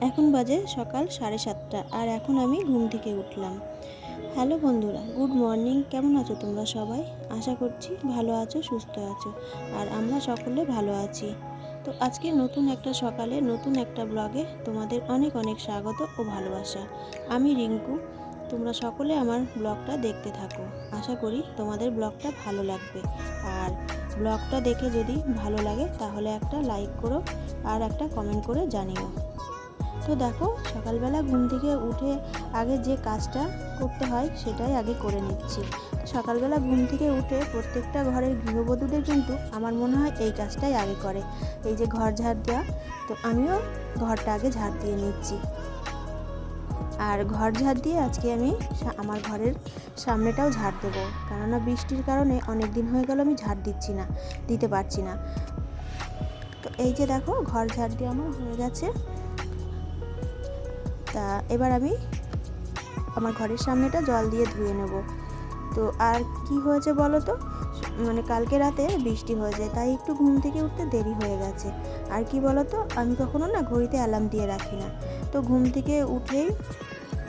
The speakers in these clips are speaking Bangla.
এখন বাজে সকাল সাড়ে সাতটা আর এখন আমি ঘুম থেকে উঠলাম। হ্যালো বন্ধুরা, গুড মর্নিং, কেমন আছো তোমরা সবাই? আশা করছি ভালো আছো, সুস্থ আছো আর আমরা সকলে ভালো আছি। তো আজকে নতুন একটা সকালে, নতুন একটা ব্লগে তোমাদের অনেক অনেক স্বাগত ও ভালোবাসা। আমি রিঙ্কু, তোমরা সকলে আমার ব্লগটা দেখতে থাকো। আশা করি তোমাদের ব্লগটা ভালো লাগবে। আর ব্লগটা দেখে যদি ভালো লাগে তাহলে একটা লাইক করো আর একটা কমেন্ট করে জানিও। তো দেখো, সকালবেলা ঘুম থেকে উঠে আগে যে কাজটা করতে হয় সেটাই আগে করে নিচ্ছি। সকালবেলা ঘুম থেকে উঠে প্রত্যেকটা ঘরের গৃহবধূদের কিন্তু আমার মনে হয় এই কাজটাই আগে করে। এই যে ঘর ঝাড় দেওয়া, তো আমিও ঘরটা আগে ঝাড় দিয়ে নিচ্ছি। আর ঘর ঝাড় দিয়ে আজকে আমি আমার ঘরের সামনেটাও ঝাড় দেবো। কেননা বৃষ্টির কারণে অনেক দিন হয়ে গেল আমি ঝাড় দিচ্ছি না, দিতে পারছি না। তো এই যে দেখো, ঘর ঝাড় দিয়ে আমার হয়ে গেছে। তা এবার আমি আমার ঘরের সামনেটা জল দিয়ে ধুয়ে নেব। তো আর কি হয়েছে বলো তো? মানে কালকে রাতে বৃষ্টি হয়ে যায়, তাই একটু ঘুম থেকে উঠতে দেরি হয়ে গেছে। আর কি বলো তো? আমি কখনো না ঘড়িতে অ্যালার্ম দিয়ে রাখি না। তো ঘুম থেকে উঠেই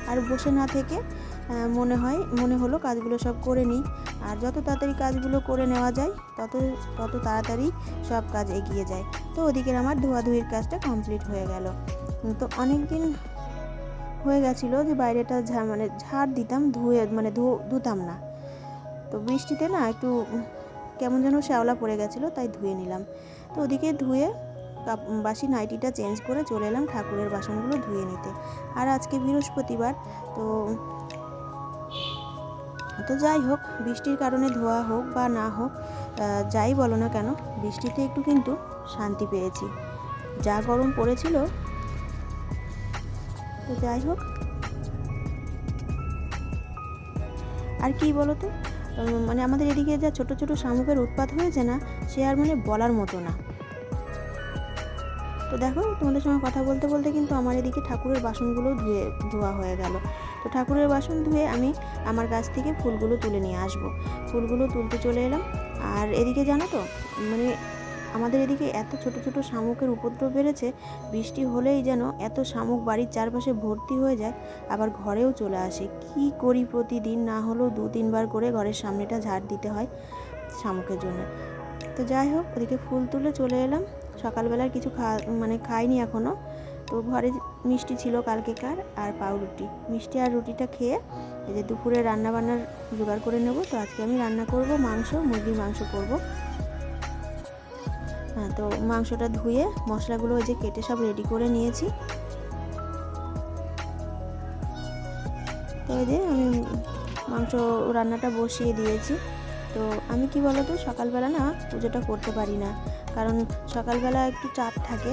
আর বসে না থেকে মনে হয়, মনে হলো কাজগুলো সব করে নিই। আর যত তাড়াতাড়ি কাজগুলো করে নেওয়া যায়, তত তত তাড়াতাড়ি সব কাজ এগিয়ে যায়। তো ওদিকের আমার ধোয়াধুয়ির কাজটা কমপ্লিট হয়ে গেল। তো অনেক দিন হয়ে গেছিল যে বাইরেটা ঝা মানে ঝাড় দিতাম, ধুয়ে মানে ধুতাম না। তো বৃষ্টিতে না একটু কেমন যেন শ্যাওলা পড়ে গেছিল, তাই ধুয়ে নিলাম। তো ওদিকে ধুয়ে বাসি নাইটিটা চেঞ্জ করে চলে এলাম ঠাকুরের বাসনগুলো ধুয়ে নিতে। আর আজকে বৃহস্পতিবার, তো তো যাই হোক, বৃষ্টির কারণে ধোয়া হোক বা না হোক যাই বলো না কেন, বৃষ্টিতে একটু কিন্তু শান্তি পেয়েছি। যা গরম পড়েছিল তো যাই হোক। আর কি বলো তো মানে আমাদের এদিকে যা ছোট ছোট শামুকের উৎপাত হয়েছে না, সে আর মানে বলার মতো না। তো দেখো, তোমাদের সঙ্গে কথা বলতে বলতে কিন্তু আমার এদিকে ঠাকুরের বাসনগুলো ধুয়ে, ধোয়া হয়ে গেল। তো ঠাকুরের বাসন ধুয়ে আমি আমার গাছ থেকে ফুলগুলো তুলে নিয়ে আসব। ফুলগুলো তুলতে চলে এলাম। আর এদিকে জানো তো মানে আমাদের এদিকে এত ছোট ছোট শামুকের উপদ্রব বেড়েছে, বৃষ্টি হলেই যেন এত শামুক বাড়ির চারপাশে ভর্তি হয়ে যায়, আবার ঘরেও চলে আসে। কি করি প্রতিদিন? না হলেও দু তিনবার করে ঘরের সামনেটা ঝাড় দিতে হয় শামুকের জন্য। তো যাই হোক, ওদিকে ফুল তুলে চলে এলাম। সকালবেলার কিছু খা মানে খাইনি এখনও তো ঘরে মিষ্টি ছিল কালকেকার আর পাউরুটি। মিষ্টি আর রুটিটা খেয়ে এই যে দুপুরে রান্না বান্নার জোগাড় করে নেব। তো আজকে আমি রান্না করব মাংস, মুরগির মাংস করব। তো মাংসটা ধুয়ে মশলাগুলো ওই যে কেটে সব রেডি করে নিয়েছি। তো এই যে আমি মাংস রান্নাটা বসিয়ে দিয়েছি। তো আমি কি বলতো, সকালবেলা না পুজোটা করতে পারি না, কারণ সকালবেলা একটু চাপ থাকে।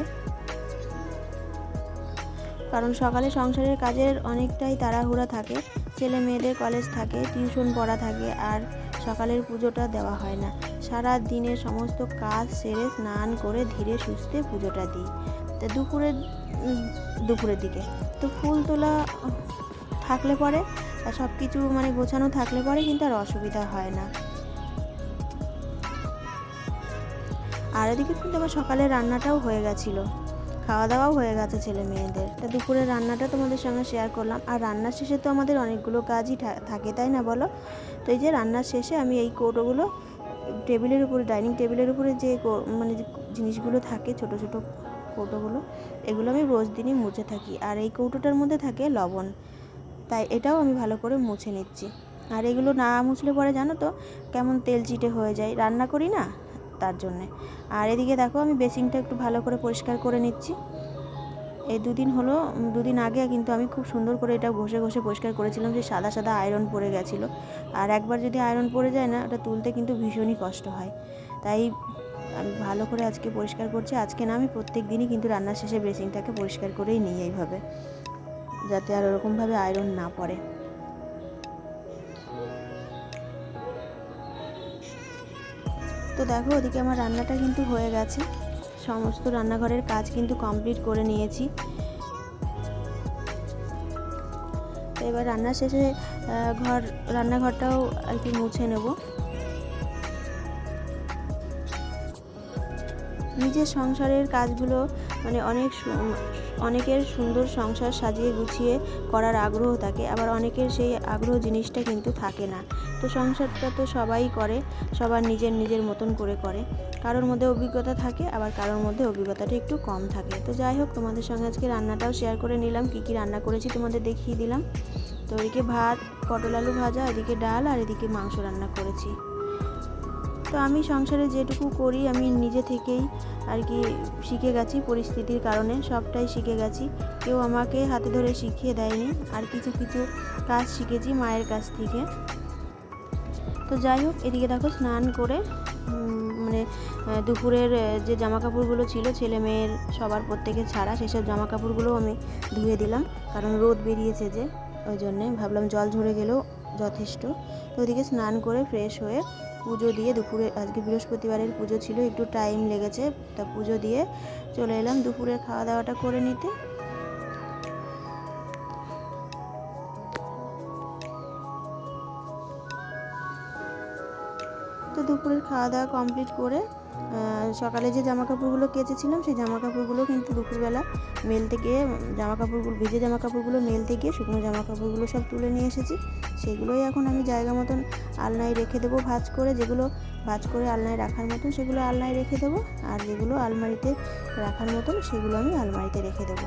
কারণ সকালে সংসারের কাজের অনেকটাই তাড়াহুড়া থাকে, ছেলে মেয়েদের কলেজ থাকে টিউশন পড়া থাকে, আর সকালের পুজোটা দেওয়া হয় না। সারা দিনের সমস্ত কাজ সেরে স্নান করে ধীরে সুস্থে পুজোটা দিই। তা দুপুরের দুপুরের দিকে। তো ফুল তোলা থাকলে পরে, আর সব কিছু মানে গোছানো থাকলে পরে কিন্তু আর অসুবিধা হয় না। আর এদিকে কিন্তু আমার সকালে রান্নাটাও হয়ে গেছিল। খাওয়া দাওয়াও হয়ে গেছে ছেলে মেয়েদের। তা দুপুরে রান্নাটা তোমাদের সঙ্গে শেয়ার করলাম। আর রান্নার শেষে তো আমাদের অনেকগুলো কাজই থাকে, তাই না বলো? তো এই যে রান্নার শেষে আমি এই কৌটোগুলো টেবিলের উপরে, ডাইনিং টেবিলের উপরে যে মানে জিনিসগুলো থাকে, ছোট ছোট কৌটোগুলো, এগুলো আমি রোজ দিনই মুছে থাকি। আর এই কৌটোটার মধ্যে থাকে লবণ। তাই এটাও আমি ভালো করে মুছে নিচ্ছি। আর এগুলো না মুছলে পরে জানো তো, কেমন তেল চিটে হয়ে যায়। রান্না করি না? তার জন্যে। আর এদিকে দেখো, আমি বেসিনটা একটু ভালো করে পরিষ্কার করে নিচ্ছি। এই দুদিন হলো দুদিন আগে কিন্তু আমি খুব সুন্দর করে এটা ঘষে ঘষে পরিষ্কার করেছিলাম যে সাদা সাদা আয়রন পড়ে গেছিল। আর একবার যদি আয়রন পড়ে যায় না, ওটা তুলতে কিন্তু ভীষণই কষ্ট হয়। তাই আমি ভালো করে আজকে পরিষ্কার করছি। আজকে না, আমি প্রত্যেক দিনই কিন্তু রান্নার শেষে বেসিনটাকে পরিষ্কার করেই নিই এইভাবে, যাতে আর ওরকমভাবে আয়রন না পড়ে। তো দেখো, ওদিকে আমার রান্নাটা কিন্তু হয়ে গেছে। সমস্ত রান্নাঘরের কাজ কিন্তু কমপ্লিট করে নিয়েছি। তো এবার রান্নার শেষে ঘর, রান্নাঘরটাও আর কি মুছে নেব। নিজের সংসারের কাজগুলো মানে অনেক অনেকের সুন্দর সংসার সাজিয়ে গুছিয়ে করার আগ্রহ থাকে, আবার অনেকের সেই আগ্রহ জিনিসটা কিন্তু থাকে না। তো সংসারটা তো সবাই করে, সবার নিজের নিজের মতন করে করে। কারোর মধ্যে অভিজ্ঞতা থাকে, আবার কারোর মধ্যে অভিজ্ঞতাটা একটু কম থাকে। তো যাই হোক, তোমাদের সঙ্গে আজকে রান্নাটাও শেয়ার করে নিলাম, কী কী রান্না করেছি তোমাদের দেখিয়ে দিলাম। তো এদিকে ভাত, পটল আলু ভাজা, এদিকে ডাল, আর এদিকে মাংস রান্না করেছি। তো আমি সংসারে যেটুকু করি, আমি নিজে থেকেই আর কি শিখে গেছি পরিস্থিতির কারণে, সবটাই শিখে গেছি। কেউ আমাকে হাতে ধরে শিখিয়ে দেয়নি, আর কিছু কিছু কাজ শিখেছি মায়ের কাছ থেকে। তো যাই হোক, এদিকে দেখো স্নান করে মানে দুপুরের যে জামা কাপড়গুলো ছিল, ছেলে মেয়ের সবার প্রত্যেকের ছাড়া, সেসব জামা কাপড়গুলো আমি ধুয়ে দিলাম। কারণ রোদ বেরিয়েছে যে, ওই জন্যে ভাবলাম জল ঝরে গেলেও যথেষ্ট। তো ওদিকে স্নান করে ফ্রেশ হয়ে পুজো দিয়ে দুপুরে, আজকে বৃহস্পতিবারের পুজো ছিল, একটু টাইম লেগেছে, তা পুজো দিয়ে চলে এলাম দুপুরের খাওয়া দাওয়াটা করে নিতে। তো দুপুরের খাওয়া দাওয়া কমপ্লিট করে সকালে যে জামা কাপড়গুলো কেচেছিলাম, সেই জামা কাপড়গুলো কিন্তু দুপুরবেলা মেলতে গিয়ে জামা কাপড়গুলো ভিজে জামা কাপড়গুলো মেলতে গিয়ে শুকনো জামা কাপড়গুলো সব তুলে নিয়ে এসেছি। সেগুলোই এখন আমি জায়গা মতন আলনায় রেখে দেবো ভাজ করে, যেগুলো ভাজ করে আলনায় রাখার মতন সেগুলো আলনায় রেখে দেবো, আর যেগুলো আলমারিতে রাখার মতন সেগুলো আমি আলমারিতে রেখে দেবো।